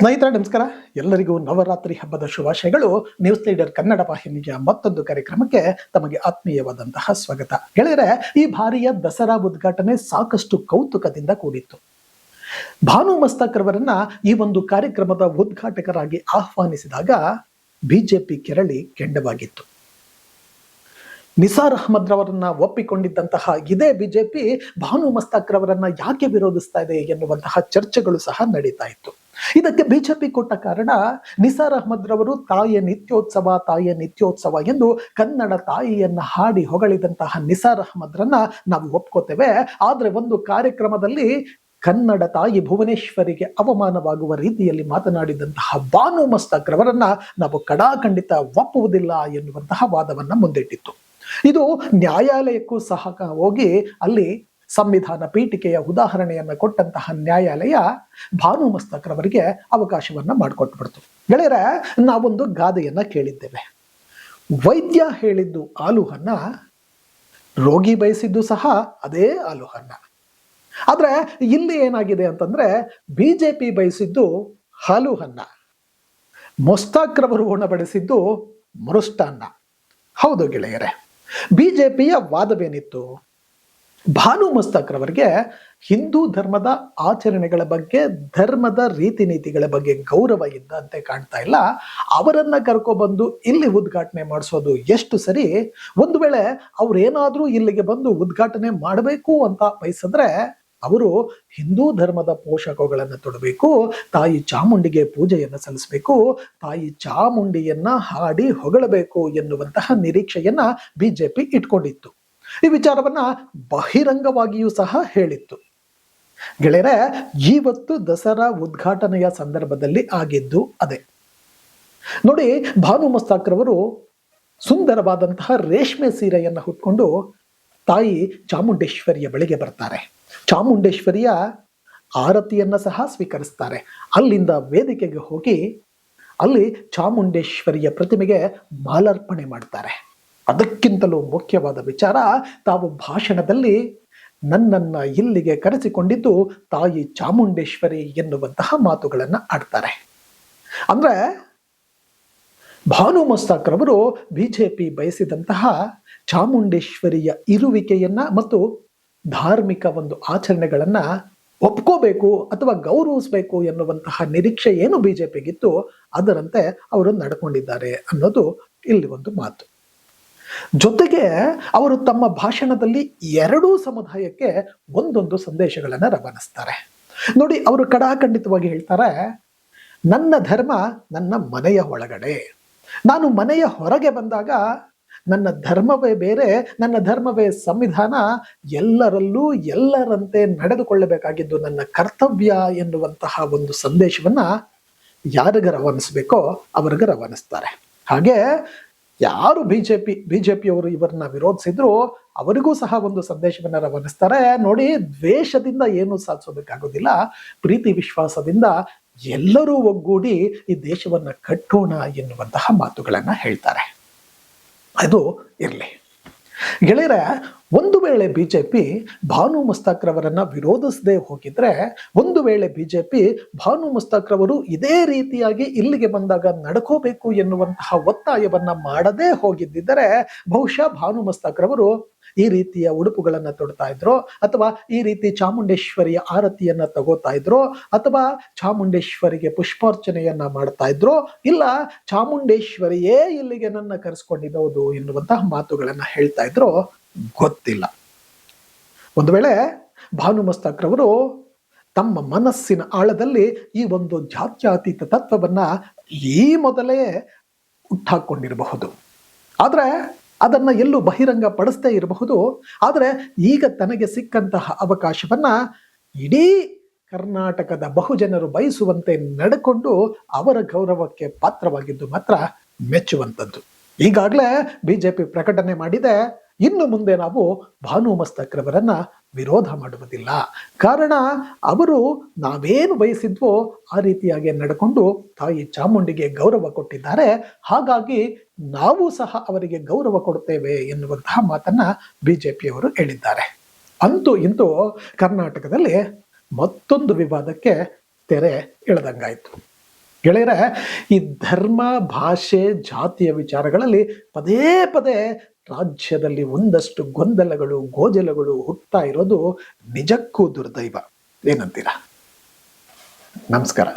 ಸ್ನೇಹಿತರೆ, ನಮಸ್ಕಾರ. ಎಲ್ಲರಿಗೂ ನವರಾತ್ರಿ ಹಬ್ಬದ ಶುಭಾಶಯಗಳು. ನ್ಯೂಸ್ ಲೀಡರ್ ಕನ್ನಡ ವಾಹಿನಿಯ ಮತ್ತೊಂದು ಕಾರ್ಯಕ್ರಮಕ್ಕೆ ತಮಗೆ ಆತ್ಮೀಯವಾದಂತಹ ಸ್ವಾಗತ. ಗೆಳೆಯರೆ, ಈ ಬಾರಿಯ ದಸರಾ ಉದ್ಘಾಟನೆ ಸಾಕಷ್ಟು ಕೌತುಕದಿಂದ ಕೂಡಿತ್ತು. ಭಾನು ಮಸ್ತಕರವರನ್ನ ಈ ಒಂದು ಕಾರ್ಯಕ್ರಮದ ಉದ್ಘಾಟಕರಾಗಿ ಆಹ್ವಾನಿಸಿದಾಗ ಬಿಜೆಪಿ ಕೆರಳಿ ಕೆಂಡವಾಗಿತ್ತು. ನಿಸಾರ್ ಅಹಮದ್ ರವರನ್ನ ಒಪ್ಪಿಕೊಂಡಿದ್ದಂತಹ ಇದೇ ಬಿಜೆಪಿ ಭಾನು ಮಸ್ತಾಕ್ರವರನ್ನ ಯಾಕೆ ವಿರೋಧಿಸ್ತಾ ಇದೆ ಎನ್ನುವಂತಹ ಚರ್ಚೆಗಳು ಸಹ ನಡೀತಾ ಇತ್ತು. ಇದಕ್ಕೆ ಬಿಜೆಪಿ ಕೊಟ್ಟ ಕಾರಣ ನಿಸಾರ್ ಅಹಮದ್ ರವರು ತಾಯಿಯ ನಿತ್ಯೋತ್ಸವ ತಾಯಿಯ ನಿತ್ಯೋತ್ಸವ ಎಂದು ಕನ್ನಡ ತಾಯಿಯನ್ನ ಹಾಡಿ ಹೊಗಳಿದಂತಹ ನಿಸಾರ್ ಅಹಮದ್ರನ್ನ ನಾವು ಒಪ್ಕೋತೇವೆ. ಆದ್ರೆ ಒಂದು ಕಾರ್ಯಕ್ರಮದಲ್ಲಿ ಕನ್ನಡ ತಾಯಿ ಭುವನೇಶ್ವರಿಗೆ ಅವಮಾನವಾಗುವ ರೀತಿಯಲ್ಲಿ ಮಾತನಾಡಿದಂತಹ ಬಾನು ಮಸ್ತಕ್ರವರನ್ನ ನಾವು ಕಡಾಖಂಡಿತ ಒಪ್ಪುವುದಿಲ್ಲ ಎನ್ನುವಂತಹ ವಾದವನ್ನ ಮುಂದಿಟ್ಟಿತ್ತು. ಇದು ನ್ಯಾಯಾಲಯಕ್ಕೂ ಸಹ ಹೋಗಿ ಅಲ್ಲಿ ಸಂವಿಧಾನ ಪೀಠಿಕೆಯ ಉದಾಹರಣೆಯನ್ನು ಕೊಟ್ಟಂತಹ ನ್ಯಾಯಾಲಯ ಭಾನು ಮಸ್ತಕ್ರವರಿಗೆ ಅವಕಾಶವನ್ನು ಮಾಡಿಕೊಟ್ಬಿಡ್ತು. ಗೆಳೆಯರೆ, ನಾವೊಂದು ಗಾದೆಯನ್ನು ಕೇಳಿದ್ದೇವೆ. ವೈದ್ಯ ಹೇಳಿದ್ದು ಆಲೂಹನ್ನ ರೋಗಿ ಬಯಸಿದ್ದು ಸಹ ಅದೇ ಆಲೂಹನ್ನ ಆದರೆ ಇಲ್ಲಿ ಏನಾಗಿದೆ ಅಂತಂದರೆ ಬಿ ಜೆ ಪಿ ಬಯಸಿದ್ದು ಹಾಲುಹನ್ನ ಮೊಸ್ತಾಕ್ರವರು ಉಣಬಡಿಸಿದ್ದು ಮೃಷ್ಟಾನ್ನ ಹೌದು ಗೆಳೆಯರೆ, ಬಿಜೆಪಿಯ ವಾದವೇನಿತ್ತು? ಭಾನು ಮಸ್ತಾಕ್ ರವರಿಗೆ ಹಿಂದೂ ಧರ್ಮದ ಆಚರಣೆಗಳ ಬಗ್ಗೆ, ಧರ್ಮದ ರೀತಿ ನೀತಿಗಳ ಬಗ್ಗೆ ಗೌರವ ಇದ್ದಂತೆ ಕಾಣ್ತಾ ಇಲ್ಲ. ಅವರನ್ನ ಕರ್ಕೊಬಂದು ಇಲ್ಲಿ ಉದ್ಘಾಟನೆ ಮಾಡಿಸೋದು ಎಷ್ಟು ಸರಿ? ಒಂದು ವೇಳೆ ಅವ್ರೇನಾದ್ರೂ ಇಲ್ಲಿಗೆ ಬಂದು ಉದ್ಘಾಟನೆ ಮಾಡಬೇಕು ಅಂತ ಬಯಸಿದ್ರೆ ಅವರು ಹಿಂದೂ ಧರ್ಮದ ಪೋಷಕಗಳನ್ನು ತೊಡಬೇಕು, ತಾಯಿ ಚಾಮುಂಡಿಗೆ ಪೂಜೆಯನ್ನು ಸಲ್ಲಿಸಬೇಕು, ತಾಯಿ ಚಾಮುಂಡಿಯನ್ನ ಹಾಡಿ ಹೊಗಳಬೇಕು ಎನ್ನುವಂತಹ ನಿರೀಕ್ಷೆಯನ್ನ ಬಿಜೆಪಿ ಇಟ್ಕೊಂಡಿತ್ತು. ಈ ವಿಚಾರವನ್ನು ಬಹಿರಂಗವಾಗಿಯೂ ಸಹ ಹೇಳಿತ್ತು. ಗೆಳೆಯರೆ ಇವತ್ತು ದಸರಾ ಉದ್ಘಾಟನೆಯ ಸಂದರ್ಭದಲ್ಲಿ ಆಗಿದ್ದು ಅದೇ. ನೋಡಿ, ಭಾನು ಮಸ್ತಾಕ್ರವರು ಸುಂದರವಾದಂತಹ ರೇಷ್ಮೆ ಸೀರೆಯನ್ನು ಹುಟ್ಕೊಂಡು ತಾಯಿ ಚಾಮುಂಡೇಶ್ವರಿಯ ಬಳಿಗೆ ಬರ್ತಾರೆ. ಚಾಮುಂಡೇಶ್ವರಿಯ ಆರತಿಯನ್ನ ಸಹ ಸ್ವೀಕರಿಸ್ತಾರೆ. ಅಲ್ಲಿಂದ ವೇದಿಕೆಗೆ ಹೋಗಿ ಅಲ್ಲಿ ಚಾಮುಂಡೇಶ್ವರಿಯ ಪ್ರತಿಮೆಗೆ ಮಾಲಾರ್ಪಣೆ ಮಾಡ್ತಾರೆ. ಅದಕ್ಕಿಂತಲೂ ಮುಖ್ಯವಾದ ವಿಚಾರ ತಾವು ಭಾಷಣದಲ್ಲಿ ನನ್ನನ್ನ ಇಲ್ಲಿಗೆ ಕರೆಸಿಕೊಂಡಿದ್ದು ತಾಯಿ ಚಾಮುಂಡೇಶ್ವರಿ ಎನ್ನುವಂತಹ ಮಾತುಗಳನ್ನು ಆಡ್ತಾರೆ. ಅಂದ್ರೆ ಭಾನು ಮಸ್ತಾಕ್ರವರು ಬಿ ಜೆ ಬಿಜೆಪಿ ಬಯಸಿದಂತಹ ಚಾಮುಂಡೇಶ್ವರಿಯ ಇರುವಿಕೆಯನ್ನ ಮತ್ತು ಧಾರ್ಮಿಕ ಒಂದು ಆಚರಣೆಗಳನ್ನ ಒಪ್ಕೋಬೇಕು ಅಥವಾ ಗೌರವಿಸಬೇಕು ಎನ್ನುವಂತಹ ನಿರೀಕ್ಷೆ ಏನು ಬಿಜೆಪಿಗಿತ್ತು ಅದರಂತೆ ಅವರು ನಡ್ಕೊಂಡಿದ್ದಾರೆ ಅನ್ನೋದು ಇಲ್ಲಿ ಒಂದು ಮಾತು. ಜೊತೆಗೆ ಅವರು ತಮ್ಮ ಭಾಷಣದಲ್ಲಿ ಎರಡೂ ಸಮುದಾಯಕ್ಕೆ ಒಂದೊಂದು ಸಂದೇಶಗಳನ್ನು ರವಾನಿಸ್ತಾರೆ. ನೋಡಿ, ಅವರು ಕಡಾಖಂಡಿತವಾಗಿ ಹೇಳ್ತಾರೆ, ನನ್ನ ಧರ್ಮ ನನ್ನ ಮನೆಯ ಒಳಗಡೆ. ನಾನು ಮನೆಯ ಹೊರಗೆ ಬಂದಾಗ ನನ್ನ ಧರ್ಮವೇ ಬೇರೆ, ನನ್ನ ಧರ್ಮವೇ ಸಂವಿಧಾನ, ಎಲ್ಲರಲ್ಲೂ ಎಲ್ಲರಂತೆ ನಡೆದುಕೊಳ್ಳಬೇಕಾಗಿದ್ದು ನನ್ನ ಕರ್ತವ್ಯ ಎನ್ನುವಂತಹ ಒಂದು ಸಂದೇಶವನ್ನ ಯಾರಿಗೆ ರವಾನಿಸ್ಬೇಕೋ ಅವರಿಗೆ ರವಾನಿಸ್ತಾರೆ. ಹಾಗೆ ಯಾರು ಬಿಜೆಪಿ ಪಿಯವರು ಇವರನ್ನ ವಿರೋಧಿಸಿದ್ರು ಅವರಿಗೂ ಸಹ ಒಂದು ಸಂದೇಶವನ್ನು ರವಾನಿಸ್ತಾರೆ. ನೋಡಿ, ದ್ವೇಷದಿಂದ ಏನು ಸಾಧಿಸೋದಕ್ಕಾಗೋದಿಲ್ಲ. ಪ್ರೀತಿ ವಿಶ್ವಾಸದಿಂದ ಎಲ್ಲರೂ ಒಗ್ಗೂಡಿ ಈ ದೇಶವನ್ನ ಕಟ್ಟೋಣ ಎನ್ನುವಂತಹ ಮಾತುಗಳನ್ನು ಹೇಳ್ತಾರೆ. ಅದು ಇರಲಿ. ಗೆಳೆಯರೆ ಒಂದು ವೇಳೆ ಬಿಜೆಪಿ ಭಾನು ಮುಸ್ತಾಕ್ರವರನ್ನ ವಿರೋಧಿಸದೆ ಹೋಗಿದ್ರೆ, ಒಂದು ವೇಳೆ ಬಿಜೆಪಿ ಭಾನು ಮುಸ್ತಾಕ್ರವರು ಇದೇ ರೀತಿಯಾಗಿ ಇಲ್ಲಿಗೆ ಬಂದಾಗ ನಡ್ಕೋಬೇಕು ಎನ್ನುವಂತಹ ಒತ್ತಾಯವನ್ನ ಮಾಡದೇ ಹೋಗಿದ್ದಿದ್ದರೆ, ಬಹುಶಃ ಭಾನು ಮುಸ್ತಾಕ್ರವರು ಈ ರೀತಿಯ ಉಡುಪುಗಳನ್ನು ತೊಡ್ತಾ ಇದ್ರು, ಅಥವಾ ಈ ರೀತಿ ಚಾಮುಂಡೇಶ್ವರಿಯ ಆರತಿಯನ್ನ ತಗೋತಾ ಇದ್ರು, ಅಥವಾ ಚಾಮುಂಡೇಶ್ವರಿಗೆ ಪುಷ್ಪಾರ್ಚನೆಯನ್ನ ಮಾಡ್ತಾ ಇದ್ರು, ಇಲ್ಲ ಚಾಮುಂಡೇಶ್ವರಿಯೇ ಇಲ್ಲಿಗೆ ನನ್ನ ಕರೆಸ್ಕೊಂಡಿರೋದು ಎನ್ನುವಂತಹ ಮಾತುಗಳನ್ನ ಹೇಳ್ತಾ ಇದ್ರು ಗೊತ್ತಿಲ್ಲ. ಒಂದು ವೇಳೆ ಭಾನು ಮಸ್ತಾಕ್ರವರು ತಮ್ಮ ಮನಸ್ಸಿನ ಆಳದಲ್ಲಿ ಈ ಒಂದು ಜಾತ್ಯಾತೀತ ತತ್ವವನ್ನ ಈ ಮೊದಲೇ ಹುಟ್ಟಾಕೊಂಡಿರಬಹುದು ಆದರೆ ಅದನ್ನ ಎಲ್ಲೂ ಬಹಿರಂಗ ಪಡಿಸದೇ ಇರಬಹುದು. ಆದರೆ ಈಗ ತನಗೆ ಸಿಕ್ಕಂತಹ ಅವಕಾಶವನ್ನ ಇಡೀ ಕರ್ನಾಟಕದ ಬಹುಜನರು ಬಯಸುವಂತೆ ನಡೆಕೊಂಡು ಅವರ ಗೌರವಕ್ಕೆ ಪಾತ್ರವಾಗಿದ್ದು ಮಾತ್ರ ಮೆಚ್ಚುವಂಥದ್ದು. ಈಗಾಗಲೇ ಬಿಜೆಪಿ ಪ್ರಕಟಣೆ ಮಾಡಿದೆ ಇನ್ನು ಮುಂದೆ ನಾವು ಭಾನು ಮಸ್ತಕ್ರವರನ್ನ ವಿರೋಧ ಮಾಡುವುದಿಲ್ಲ. ಕಾರಣ ಅವರು ನಾವೇನು ಬಯಸಿದ್ವೋ ಆ ರೀತಿಯಾಗಿ ನಡ್ಕೊಂಡು ತಾಯಿ ಚಾಮುಂಡಿಗೆ ಗೌರವ ಕೊಟ್ಟಿದ್ದಾರೆ. ಹಾಗಾಗಿ ನಾವು ಸಹ ಅವರಿಗೆ ಗೌರವ ಕೊಡುತ್ತೇವೆ ಎನ್ನುವಂತಹ ಮಾತನ್ನ ಬಿಜೆಪಿಯವರು ಹೇಳಿದ್ದಾರೆ. ಅಂತೂ ಇಂತೂ ಕರ್ನಾಟಕದಲ್ಲಿ ಮತ್ತೊಂದು ವಿವಾದಕ್ಕೆ ತೆರೆ ಎಳೆದಂಗಾಯ್ತು. ಗೆಳೆಯರೆ, ಈ ಧರ್ಮ, ಭಾಷೆ ಜಾತಿಯ ವಿಚಾರಗಳಲ್ಲಿ ಪದೇ ಪದೇ ರಾಜ್ಯದಲ್ಲಿ ಒಂದಷ್ಟು ಗೊಂದಲಗಳು, ಗೋಜಲಗಳು ಹುಟ್ಟುತ್ತಾ ಇರೋದು ನಿಜಕ್ಕೂ ದುರ್ದೈವ. ಏನಂತೀರಾ? ನಮಸ್ಕಾರ.